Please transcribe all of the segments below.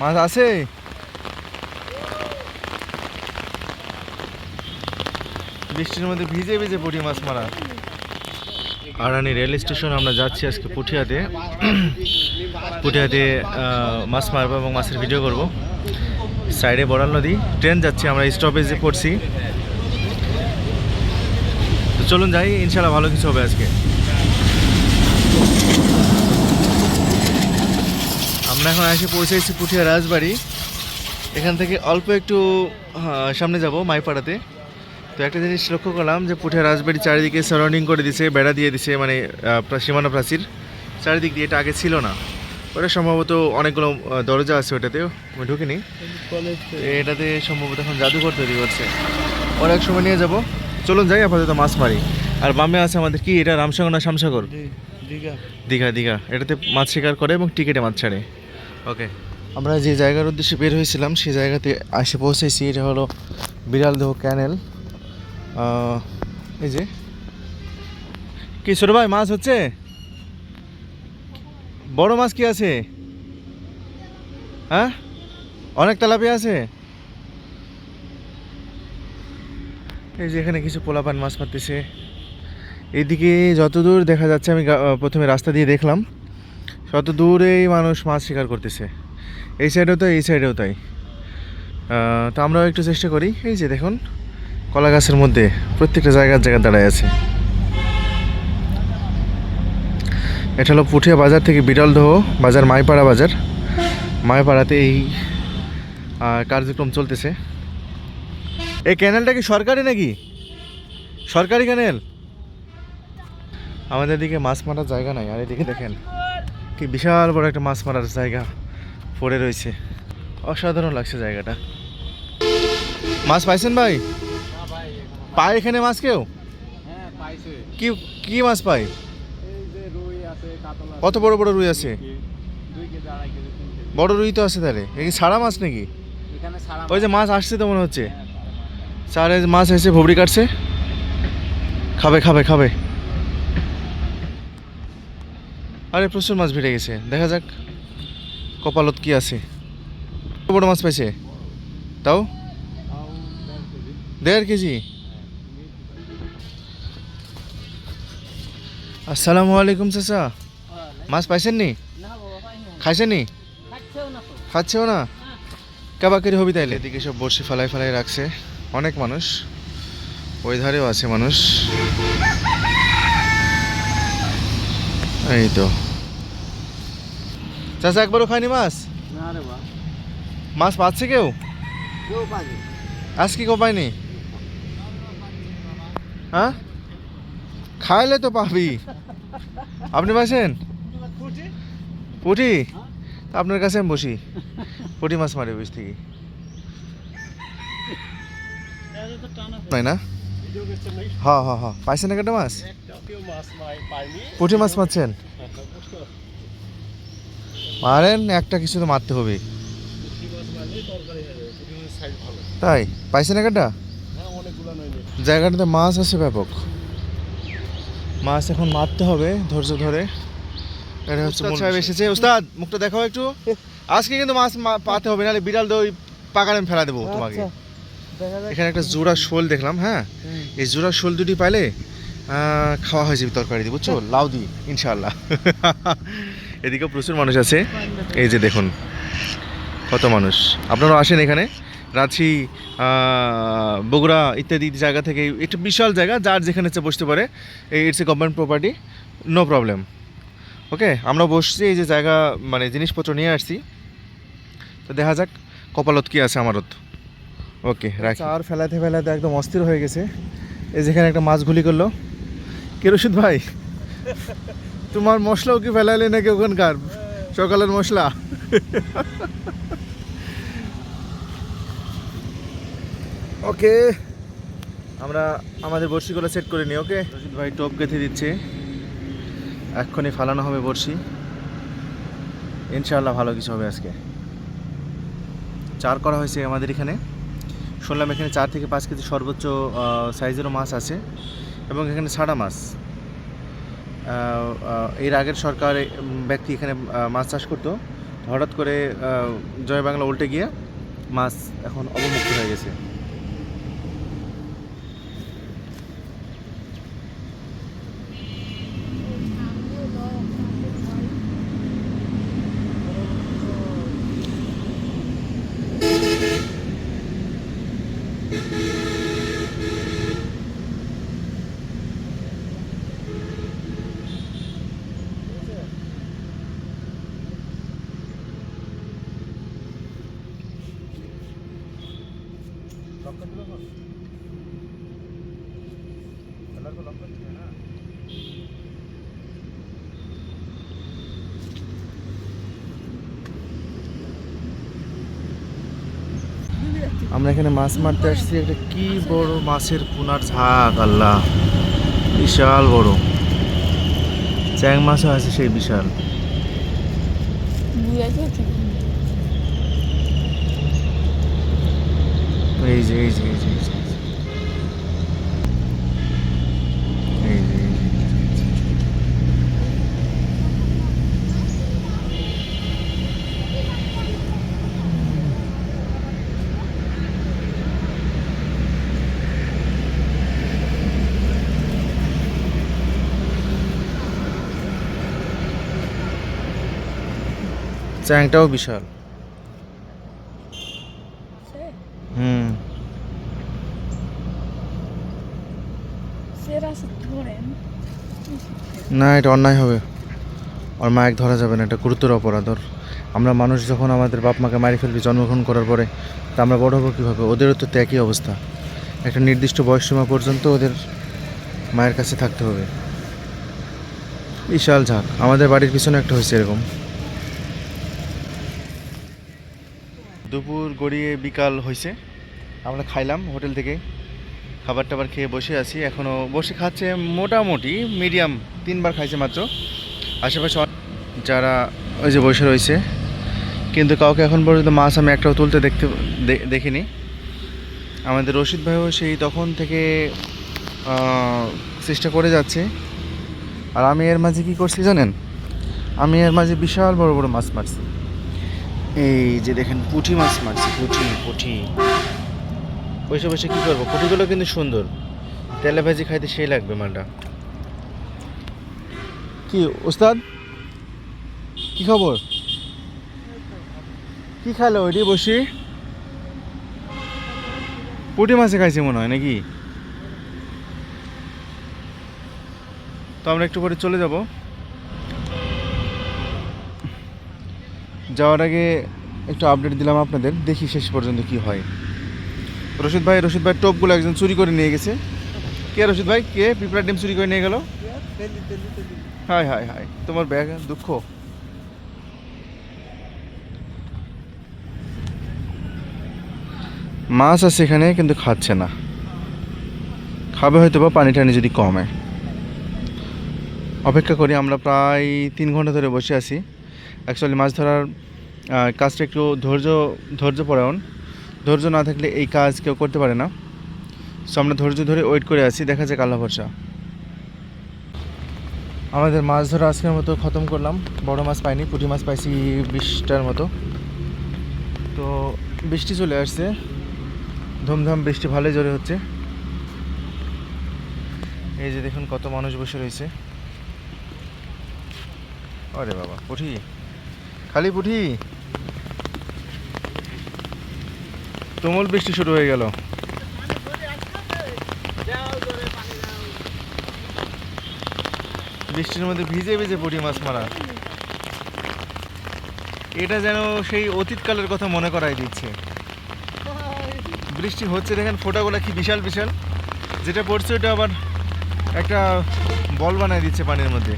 মাছ আছে? বৃষ্টির মধ্যে ভিজে ভিজে পুঁটি মাছ মারা। আরানি রেল স্টেশন, আমরা যাচ্ছি আজকে পুঠিয়াতে। পুঠিয়াতে মাছ মারবো এবং মাছের ভিডিও করব। সাইডে বড়াল নদী, ট্রেন যাচ্ছি, আমরা স্টপেজে পড়ছি। তো চলুন যাই, ইনশাল্লাহ ভালো কিছু হবে আজকে। আমরা এখন এসে পৌঁছেছি পুঠিয়া রাজবাড়ি। এখান থেকে অল্প একটু সামনে যাব মাইপাড়াতে। তো একটা জিনিস লক্ষ্য করলাম যে পুঠিয়া রাজবাড়ি চারিদিকে সারাউন্ডিং করে দিছে বেড়া দিয়ে দিছে মানে সীমানা প্রাচীর। চারিদিক দিয়ে এটা আগে ছিল না। ওটা সম্ভবত অনেকগুলো দরজা আছে ওটাতেও। আমি ঢুকিনি। এটাতে সম্ভবত এখন জাদুঘর তৈরি করছে। ওর এক সময় নিয়ে যাব। চলুন যাই আপাতত মাছ মারি। আর বামে আছে আমাদের কি? এটা রামসাগর না শামসাগর দীঘা দীঘা। এটাতে মাছ শিকার করে এবং টিকিটে মাছ ছাড়ে। ওকে আমরা যে জায়গার উদ্দেশ্যে বের হয়েছিলাম, সেই জায়গাতে এসে পৌঁছেছি। এটা হলো বিড়াল বিড়ালদেহ ক্যানেল এই যে। কি ছোট ভাই, মাছ হচ্ছে? বড় মাছ কি আছে? হ্যাঁ? অনেক তেলাপিয়া আছে? এই যে এখানে কিছু পোলাপান মাছ মারতেছে। এইদিকে যতদূর দেখা যাচ্ছে, আমি প্রথমে রাস্তা দিয়ে দেখলাম। তত দূরেই মানুষ মাছ শিকার করতেছে। এই সাইডেও তাই, এই সাইডেও তাই। তো আমরাও একটু চেষ্টা করি। এই যে দেখুন, কলা গাছের মধ্যে প্রত্যেকটা জায়গার জায়গা দাঁড়ায় আছে। এটা হলো পুঠিয়া বাজার থেকে বিরলদহ বাজার মাইপাড়া বাজার। মাইপাড়াতে এই কার্যক্রম চলতেছে। এই ক্যানেলটা কি সরকারি নাকি? সরকারি ক্যানেল আমাদের দিকে মাছ মারার জায়গা নাই, আর এদিকে দেখেন। কি বিশাল বড় একটা মাছ মারার জায়গা পড়ে রয়েছে। অসাধারণ লাগছে জায়গাটা। মাছ পাইছেন ভাই? পায় এখানে মাছ কেউ? কি কি মাছ এই কাতলা কত বড় বড় রুই আছে? বড় রুই তো আছে তাহলে। এ কি সারা মাছ নাকি? ওই যে মাছ আসছে তো মনে হচ্ছে। সারে মাছ। এসে ভবড়ি কাটছে। খাবে খাবে খাবে। আরে প্রচুর মাছ ভিড়ে গেছে। দেখা যাক কপালত কি আছে। বড় মাছ পাইছে? তাও? দেড় কেজি। আসসালামু আলাইকুম চাচা। মাছ পাইছেন নি খাইছেন নি খাচ্ছেও না। কাবাকেরি হবি তাইলে। এদিকে সব বড়শি ফালাই ফালাই রাখছে। অনেক মানুষ। ওই ধারেও আছে মানুষ। এই তো। চাচা একবারও খায়নি মাছ? মাছ পাচ্ছে কেউ? পাইনি আজকে কেউ পায়নি? হ্যাঁ? খাইলে তো পাবি। আপনি পাইছেন? পুঁটি? আপনার কাছে আমি বসি। পুঁটি মাছ মারে বুঝ থেকে নাই না? হ্যাঁ হ্যাঁ হ্যাঁ পাইছেন একটা মাছ? পুঁটি মাছ মারছেন মারেন একটা কিছু তো মারতে হবে। তাই? পাইছেন একটা হ্যাঁ জায়গাটাতে মাছ আছে ব্যাপক। মাছ এখন মারতে হবে ধৈর্য ধরে। এটা হচ্ছে সাহেব এসেছে। উস্তাদ মুখটা দেখাও একটু। আজকে কিন্তু মাছ পাতে হবে নাহলে বিড়াল দই পাকানে ফেলা দেবো তোমাকে। এখানে একটা জোড়া শোল দেখলাম হ্যাঁ? এই জোড়া শোল দুটি পাইলে আহ, খাওয়া হয়ে যাবে তরকারি দিয়ে বুঝছ? লাউ দি ইনশাল্লাহ এদিকেও প্রচুর মানুষ আছে। এই যে দেখুন কত মানুষ। আপনারা আসেন এখানে রাঁচি বগুড়া ইত্যাদি জায়গা থেকে একটু বিশাল জায়গা যার যেখানে ইচ্ছে বসতে পারে এই it's a government property no problem okay আমরা বসছি এই যে জায়গা মানে জিনিসপত্র নিয়ে আসছি। তো দেখা যাক কপালত কি আছে আমারত ওকে রাখি। আর ফেলাতে ফেলাতে একদম অস্থির হয়ে গেছে। এই যেখানে একটা মাছ গুলি করল। কেরোসিদ ভাই? তোমার মশলাও কি ফেলাইলে নাকি ওখানকার? সকালের মশলা? ওকে। আমরা আমাদের বড়শিগুলো সেট করে নিই, ওকে? ভাই টপ গেঁথে দিচ্ছে। এক্ষুনি ফালানো হবে বড়শি। ইনশাআল্লাহ ভালো কিছু হবে আজকে। চার করা হয়েছে আমাদের এখানে। শুনলাম এখানে চার থেকে পাঁচ কেজি সর্বোচ্চ সাইজেরও মাছ আছে। এবং এখানে ছাড়া মাছ। এর আগের সরকার ব্যক্তি এখানে মাছ চাষ করতো। হঠাৎ করে জয় বাংলা উল্টে গিয়ে মাছ এখন অবমুক্ত হয়ে গেছে। আমরা এখানে মাছ মারতে আসছি একটা কি বড় মাছের পোনার ঝাঁক, আল্লাহ। বিশাল বড়। চ্যাং মাছও আছে সেই বিশাল এই যে এই যে এই যে এই যে, এই যে। এই যে, এই যে, এই যে, এই যে। চ্যাংটাও বিশাল। হুম। না এটা অন্যায় হবে। আর মায়ের ধরা যাবে না এটা গুরুতর অপরাধ ওর। আমরা মানুষ যখন আমাদের বাপ মাকে মারি ফেলবি জন্মগ্রহণ করার পরে তা আমরা বড় হব কীভাবে? ওদেরও তো তো একই অবস্থা। একটা নির্দিষ্ট বয়সসীমা পর্যন্ত ওদের মায়ের কাছে থাকতে হবে। বিশাল ঝাঁক আমাদের বাড়ির পিছনে একটা হয়েছে এরকম। দুপুর গড়িয়ে বিকাল হয়েছে আমরা খাইলাম হোটেল থেকে। খাবার টাবার খেয়ে বসে আছি। এখনও বসে খাচ্ছে মোটামুটি মিডিয়াম তিনবার খাইছে মাত্র। আশেপাশে যারা ওই যে বসে রয়েছে, কিন্তু কাউকে এখন পর্যন্ত মাছ আমি একটাও তুলতে দেখতে দেখিনি। আমাদের রশিদ ভাইও সেই তখন থেকে চেষ্টা করে যাচ্ছে। আর আমি এর মাঝে কি করছি জানেন? আমি এর মাঝে বিশাল বড় বড় মাছ মারছি। এই যে দেখেন পুঁটি মাছ মারছি, পুঁটি পুঁটি। বসে বসে কী করব? পুঁটিগুলো কিন্তু সুন্দর। তেলে ভাজি খাইতে সেই লাগবে মালটা। কি, ওস্তাদ? কি খবর? কি খাইলো ওইটি বসি? পুঁটি মাছে খাইছে মনে হয় নাকি? তো আমরা একটু পরে চলে যাব। যাওয়ার আগে একটু আপডেট দিলাম আপনাদের, দেখি শেষ পর্যন্ত কি হয়। রশিদ ভাই রশিদ ভাই টোপগুলো একজন চুরি করে নিয়ে গেছে। কে রশিদ ভাই? কে পিঁপড়ার ডিম চুরি করে নিয়ে গেল? হায় হায় হায় তোমার ব্যাগ, দুঃখ। মাছ আছে এখানে, কিন্তু খাচ্ছে না। খাবে হয়তো বা পানি টানি যদি কমে। অপেক্ষা করি, আমরা প্রায় তিন ঘণ্টা ধরে বসে আছি। অ্যাকচুয়ালি মাছ ধরার কাজটা একটু ধৈর্য ধৈর্য পরায়ণ। ধৈর্য না থাকলে এই কাজ কেউ করতে পারে না। সো আমরা ধৈর্য ধরে ওয়েট করে আছি, দেখা যাক আল্লাহ ভরসা। আমাদের মাছ ধরা আজকের মতো খতম করলাম। বড় মাছ পাইনি, পুঁটি মাছ পাইছি বিশটার মতো। তো বৃষ্টি চলে আসছে। ধুমধাম বৃষ্টি ভালোই জোরে হচ্ছে। এই যে দেখুন কত মানুষ বসে রয়েছে। আরে বাবা পুঠি খালি পুঠি তুমুল বৃষ্টি শুরু হয়ে গেল। বৃষ্টির মধ্যে ভিজে ভিজে পুঁটি মাছ মারা। এটা যেন সেই অতীতকালের কথা মনে করাই দিচ্ছে। বৃষ্টি হচ্ছে, দেখেন ফোটাগুলো কি বিশাল বিশাল। যেটা পড়ছে ওটা আবার একটা বল বানায় দিচ্ছে পানির মধ্যে।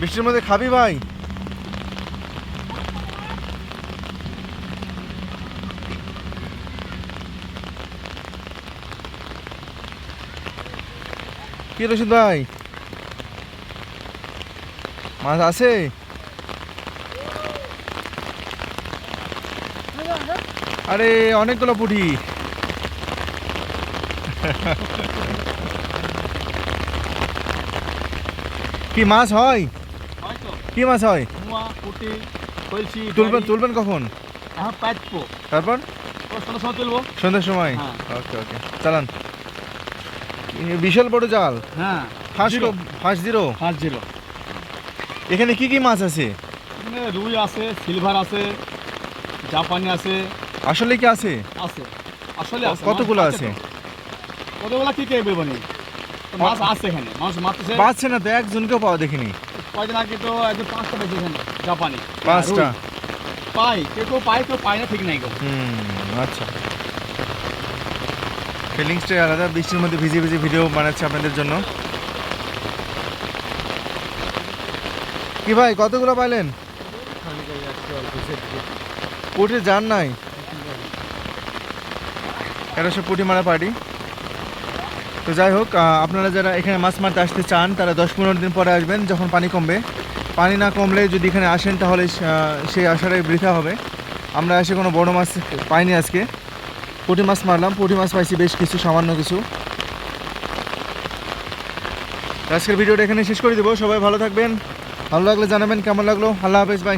বৃষ্টির মধ্যে খাবি ভাই? কি রশিদ ভাই? মাছ আছে? আরে, অনেকগুলো পুঁটি। কি মাছ হয়? কি মাছ হয়? মুয়া পুটি কলসি তুলবেন তুলবেন কখন? পাইপো তারপর? সন্ধ্যার সময় তুলবো? সন্ধ্যার সময়? হ্যাঁ। ওকে ওকে। চালান। বিশাল বড় জাল। হ্যাঁ ফাঁস জিরো। ফাঁস জিরো? এখানে কি কি মাছ আছে? এখানে রুই আছে সিলভার আছে জাপানি আছে। আসলে কি আছে? আছে। আসলে আছে। কতগুলো আছে। কতগুলো কি কে বলব মাছ আছে এখানে। মাছ মারতেছে পাচ্ছে না তো একজনকেও পাওয়া দেখিনি। কয়দিন আগে তো একদম পাঁচটা বেশি এখানে জাপানি। পাঁচটা। পাই কেউ কেউ পায় কেউ পায় না ঠিক নাই গো। হুম আচ্ছা। ফিলিংসটাই আলাদা বৃষ্টির মধ্যে ভিজে ভিজে ভিডিও বানাচ্ছে আপনাদের জন্য। কি ভাই কতগুলো পাইলেন? পুটি যান নাই? এটা সব পুঁটি মারা পার্টি তো যাই হোক আপনারা যারা এখানে মাছ মারতে আসতে চান, তারা দশ পনেরো দিন পরে আসবেন যখন পানি কমবে। পানি না কমলে যদি এখানে আসেন, তাহলে সেই আশাটাই বৃথা হবে। আমরা এসে কোনো বড় মাছ পাইনি আজকে। পুঁটি মাছ মারলাম। পুঁটি মাছ পাইছি বেশ কিছু, সামান্য কিছু। আজকের ভিডিওটা এখানে শেষ করে দেবো। সবাই ভালো থাকবেন। ভালো লাগলে জানাবেন। কেমন লাগল? আল্লাহ হাফেজ ভাই